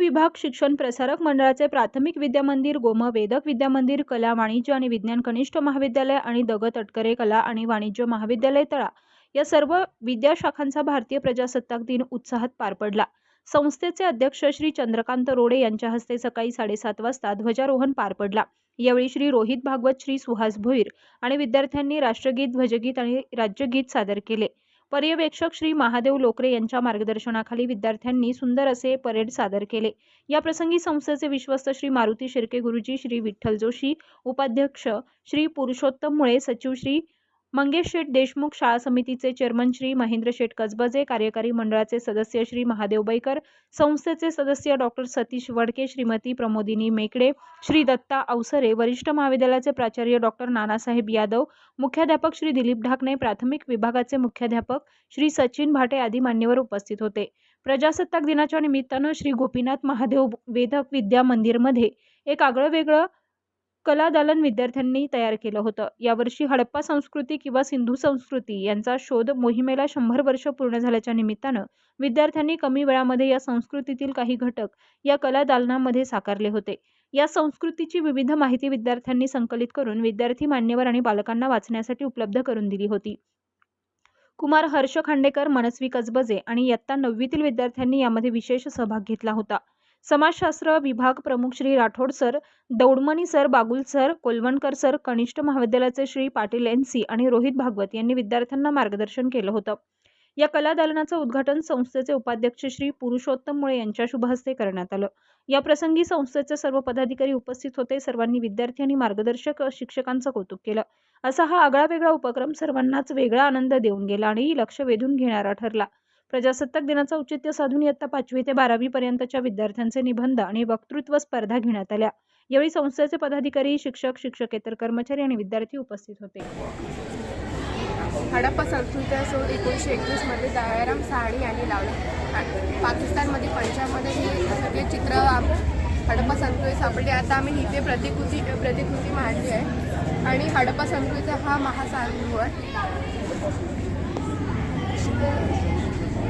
विभाग शिक्षण प्रसारक मंडळाचे प्राथमिक विद्यामंदिर गोम वेदक विद्यामंदिर कला वाणिज्य आणि विज्ञान कनिष्ठ महाविद्यालय आणि दग तटकरे कला आणि वाणिज्य महाविद्यालय तळा. या सर्व विद्याशाखांचा भारतीय प्रजासत्ताक दिन उत्साहात पार पडला. संस्थेचे अध्यक्ष श्री चंद्रकांत रोडे यांच्या हस्ते सकाळी साडेसात वाजता ध्वजारोहण पार पडला. यावेळी श्री रोहित भागवत श्री सुहास भोईर आणि विद्यार्थ्यांनी राष्ट्रगीत ध्वजगीत आणि राज्यगीत सादर केले. पर्यवेक्षक श्री महादेव लोकरे यांच्या मार्गदर्शनाखाली विद्यार्थ्यांनी सुंदर असे परेड सादर केले. या प्रसंगी संस्थेचे विश्वस्त श्री मारुती शिर्के गुरुजी श्री विठ्ठल जोशी उपाध्यक्ष श्री पुरुषोत्तम मुळे सचिव श्री मंगेश शेठ देशमुख शाळा समितीचे चेअरमन श्री महेंद्र शेठ कसबजे कार्यकारी मंडळाचे सदस्य श्री महादेव बैकर संस्थेचे सदस्य डॉक्टर सतीश वडके श्रीमती प्रमोदिनी मेकडे श्री दत्ता अवसरे वरिष्ठ महाविद्यालयाचे प्राचार्य डॉक्टर नानासाहेब यादव मुख्याध्यापक श्री दिलीप ढाकणे प्राथमिक विभागाचे मुख्याध्यापक श्री सचिन भाटे आदी मान्यवर उपस्थित होते. प्रजासत्ताक दिनाच्या निमित्तानं श्री गोपीनाथ महादेव वेदक विद्या मंदिरमध्ये एक आगळं वेगळं कलादालन विद्यार्थ्यांनी तयार केलं होतं. यावर्षी हडप्पा संस्कृती किंवा सिंधू संस्कृती यांचा शोध मोहिमेला शंभर वर्ष पूर्ण झाल्याच्या निमित्तानं विद्यार्थ्यांनी कमी वेळामध्ये या संस्कृतीतील काही घटक या कलादालनामध्ये साकारले होते. या संस्कृतीची विविध माहिती विद्यार्थ्यांनी संकलित करून विद्यार्थी मान्यवर आणि बालकांना वाचण्यासाठी उपलब्ध करून दिली होती. कुमार हर्ष खांडेकर मनस्वी कसबजे आणि इयत्ता नववीतील विद्यार्थ्यांनी यामध्ये विशेष सहभाग घेतला होता. समाजशास्त्र विभाग प्रमुख Shri Rathod sir Daudmani sir Bagul sir Kolwankar sir कनिष्ठ महाविद्यालयाचे श्री पाटील एन सी आणि रोहित भागवत यांनी विद्यार्थ्यांना मार्गदर्शन केलं होतं. या कला दालनाचं उद्घाटन संस्थेचे उपाध्यक्ष श्री पुरुषोत्तम मुळे यांच्या शुभहस्ते करण्यात आलं. या प्रसंगी संस्थेचे सर्व पदाधिकारी उपस्थित होते. सर्वांनी विद्यार्थी आणि मार्गदर्शक शिक्षकांचं कौतुक केलं. असा हा आगळा वेगळा उपक्रम सर्वांनाच वेगळा आनंद देऊन गेला आणि लक्ष वेधून घेणारा ठरला. प्रजासत्ताक दिनाचं औचित्य साधून इयत्ता पाचवी ते बारावी पर्यंतच्या विद्यार्थ्यांचे निबंध आणि वक्तृत्व स्पर्धा घेण्यात आल्या. यावेळी संस्थेचे पदाधिकारी शिक्षक शिक्षकेतर कर्मचारी आणि विद्यार्थी उपस्थित होते. हडप्पा संस्कृती असो एकोणीसशे एकवीसमध्ये दयाराम साहाणी यांनी लावले. पाकिस्तानमध्ये पंजाबमध्ये हे सगळे चित्र हडप्पा संस्कृती सापडली. आता आम्ही इथे प्रतिकृती प्रतिकृती मांडली आहे. आणि हडप्पा संस्कृतीचा हा महासागू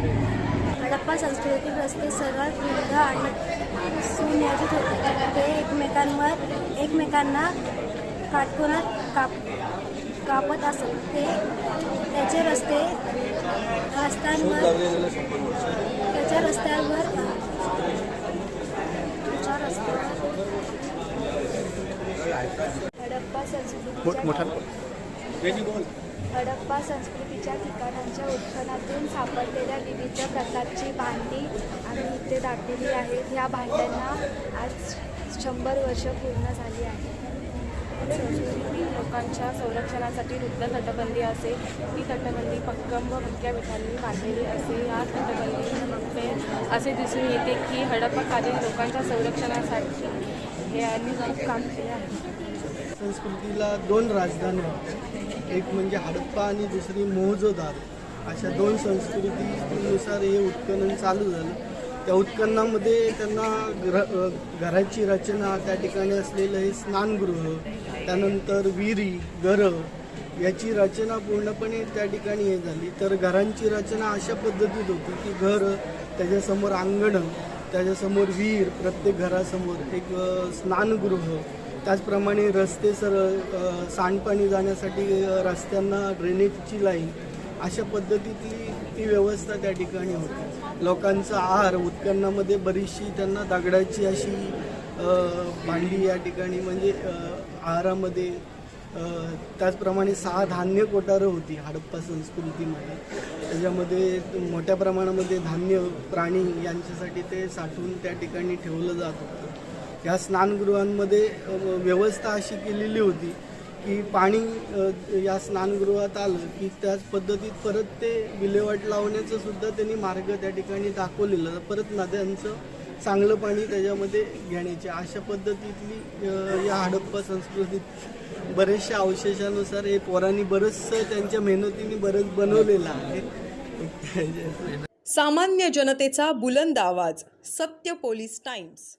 हडप्पा सांस्कृतिक रस्ते सरळ विरुद्ध आणि सुनियोजित होते. ते एकमेकांवर एकमेकांना काटकोनात काप कापत असत. ते त्याचे रस्ते रस्त्यांवर त्याच्या रस्त्यांवर त्याच्या रस्त्यावर. हडप्पा संस्कृतीच्या हडप्पा संस्कृतीच्या ठिकाणांच्या उत्खनातून सापडलेल्या विविध प्रकारची भांडी आम्ही इथे दाखवली आहेत. ह्या भांड्यांना आज शंभर वर्ष पूर्ण झाली आहे लोकांच्या संरक्षणासाठी वृद्ध तटबंदी असे ही तटबंदी पक्कम व भक्क्या विधांनी बांधलेली असे या तटबंदी असे दिसून येते की हडप्पाकालीन लोकांच्या संरक्षणासाठी हे यांनी खूप काम केले आहे. संस्कृतीला दोन राजधानी एक म्हणजे हडप्पा आणि दुसरी मोहजोदार. अशा दोन संस्कृतीनुसार हे उत्खनन चालू झालं. त्या उत्खननामध्ये त्यांना ग्र घराची रचना त्या ठिकाणी असलेलं हे स्नानगृह त्यानंतर विहिरी घरं याची रचना पूर्णपणे त्या ठिकाणी हे झाली. तर घरांची रचना अशा पद्धतीत होती की घर त्याच्यासमोर अंगणं त्याच्यासमोर विहीर प्रत्येक घरासमोर एक स्नानगृह त्याचप्रमाणे रस्ते सरळ सांडपाणी जाण्यासाठी रस्त्यांना ड्रेनेजची लाईन अशा पद्धतीतली ती व्यवस्था त्या ठिकाणी होती. लोकांचा आहार उत्पन्नामध्ये बरीचशी त्यांना दगडाची अशी भांडी या ठिकाणी म्हणजे आहारामध्ये त्याचप्रमाणे सहा धान्य कोठारं होती हडप्पा संस्कृतीमध्ये. त्याच्यामध्ये मोठ्या प्रमाणामध्ये धान्य प्राणी यांच्यासाठी ते साठवून त्या ठिकाणी ठेवलं जात होतं. ह्या स्नानगृहांमध्ये व्यवस्था अशी केलेली होती की पाणी या स्नानगृहात आलं की त्याच पद्धतीत परत ते विल्हेवाट लावण्याचं सुद्धा त्यांनी मार्ग त्या ठिकाणी दाखवलेला. परत नद्यांचं चांगलं पाणी त्याच्यामध्ये घेण्याचे अशा पद्धतीतली या हडप्पा संस्कृतीत बरेचशा अवशेषानुसार हे पोरांनी बरंचसं त्यांच्या मेहनतीने बरंच बनवलेलं आहे. सामान्य जनतेचा बुलंद आवाज सत्य पोलीस टाइम्स.